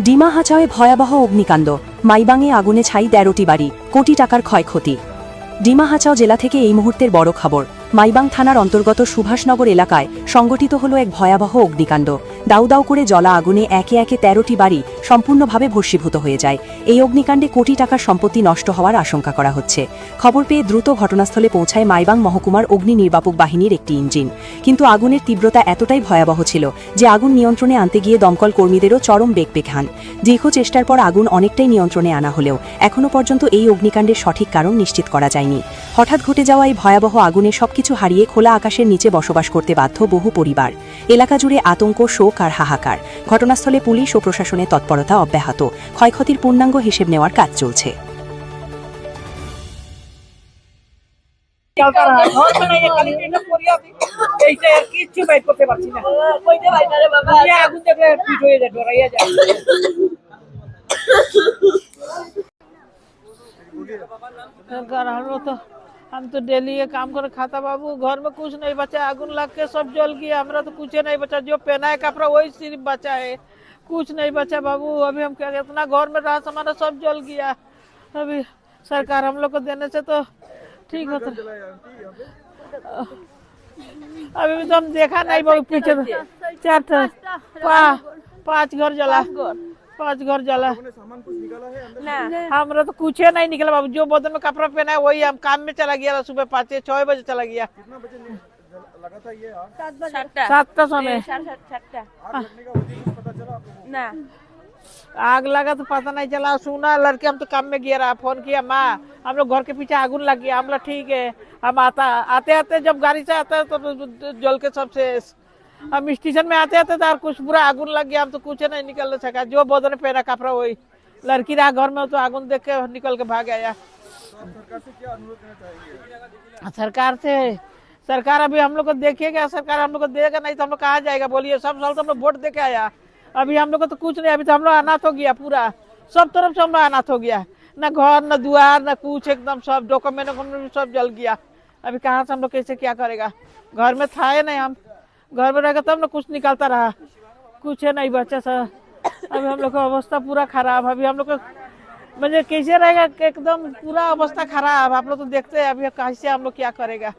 ডিমা হাচাওয়ে ভয়াবহ অগ্নিকাণ্ড। মাইবাঙে আগুনে ছাই তেরোটি বাড়ি। কোটি টাকার ক্ষয়ক্ষতি। ডিমা হাচাও জেলা থেকে এই মুহূর্তের বড় খবর। মাইবাং থানার অন্তর্গত সুভাষনগর এলাকায় সংগঠিত হল এক ভয়াবহ অগ্নিকাণ্ড। দাউ দাউ করে জ্বলা আগুনে একে একে তেরোটি বাড়ি সম্পূর্ণভাবে ভস্মীভূত হয়ে যায়। এই অগ্নিকাণ্ডে কোটি টাকার সম্পত্তি নষ্ট হওয়ার আশঙ্কা করা হচ্ছে। খবর পেয়ে দ্রুত ঘটনাস্থলে পৌঁছায় মাইবাং মহকুমার অগ্নি নির্বাপক বাহিনীর একটি ইঞ্জিন। কিন্তু আগুনের তীব্রতা এতটাই ভয়াবহ ছিল যে আগুন নিয়ন্ত্রণে আনতে গিয়ে দমকল কর্মীদেরও চরম বেগ পেখান দীর্ঘ চেষ্টার পর আগুন অনেকটাই নিয়ন্ত্রণে আনা হলেও এখনও পর্যন্ত এই অগ্নিকাণ্ডের সঠিক কারণ নিশ্চিত করা যায়নি। হঠাৎ ঘটে যাওয়া এই ভয়াবহ আগুনে সবকিছু হারিয়ে খোলা আকাশের নিচে বসবাস করতে বাধ্য বহু পরিবার এলাকা জুড়ে আতঙ্ক শোক আর হাহাকার ঘটনাস্থলে পুলিশ ও প্রশাসনের তৎপরতা অব্যাহত ক্ষয়ক্ষতির পূর্ণাঙ্গ হিসেব নেওয়ার কাজ চলছে চলতা রহা ঘর में नहीं है खाली এটা পরিয়া এইটা আর কিচ্ছু বাইর করতে পারছি না कोई दे भाई मेरे बाबा এই আগুন দেখলে পিট হয়ে যায় ডরাইয়া যায় घर हम लोग तो हम तो डेली ये काम कर खाता बाबू घर में कुछ नहीं बचा आगुन लग के सब जल गया हमारा तो कुछ नहीं बचा जो पहना है कपड़ा वही सिर्फ़ बचा है कुछ नहीं बचा बाबू अभी हम क्या इतना घर में रहा सामान सब जल गया अभी सरकार हम लोग को देने से तो ठीक होता। अभी भी तो हम देखा नहीं बाबू पीछे तो चार पाँच घर जला। पाँच घर जला। हमरा तो कुछ नहीं निकला बाबू जो बदन में कपड़ा पहना है वही हम काम में चला गया सुबह पाँच छह बजे चला गया। सात का समय आग लगा तो पता नहीं चला सुना लड़के हम तो काम में गया रहा फ़ोन किया माँ हम लोग घर के पीछे आगुन लग गया हम लोग ठीक है। हम आता आते आते जब गाड़ी से आता है तो जल के सब शेष हम स्टेशन में आते आते तो कुछ पूरा आगुन लग गया हम तो कुछ नहीं निकल सका। जो बदन पहना कपड़ा वही। लड़की रहा घर में तो आगुन देख के निकल के भाग आया। सरकार से सरकार अभी हम लोग को देखिएगा सरकार हम लोग को देगा नहीं तो हम लोग कहाँ जाएगा? बोलिए, सब साल तो हम लोग वोट दे के आया। अभी हम लोग को तो कुछ नहीं, अभी तो हम लोग अनाथ हो गया पूरा। सब तरफ़ से हम लोग अनाथ हो गया। न घर, न द्वार न कुछ, एकदम सब डॉक्यूमेंट सब जल गया। अभी कहाँ से हम लोग कैसे क्या करेगा? घर में था नहीं हम। घर में रहकर तब ना कुछ निकालता रहा। कुछ है नहीं बच्चा सर अभी हम लोग का अवस्था पूरा खराब। अभी हम लोग का मतलब कैसे रहेगा? एकदम पूरा अवस्था खराब। आप लोग तो देखते हैं अभी कैसे हम लोग क्या करेगा।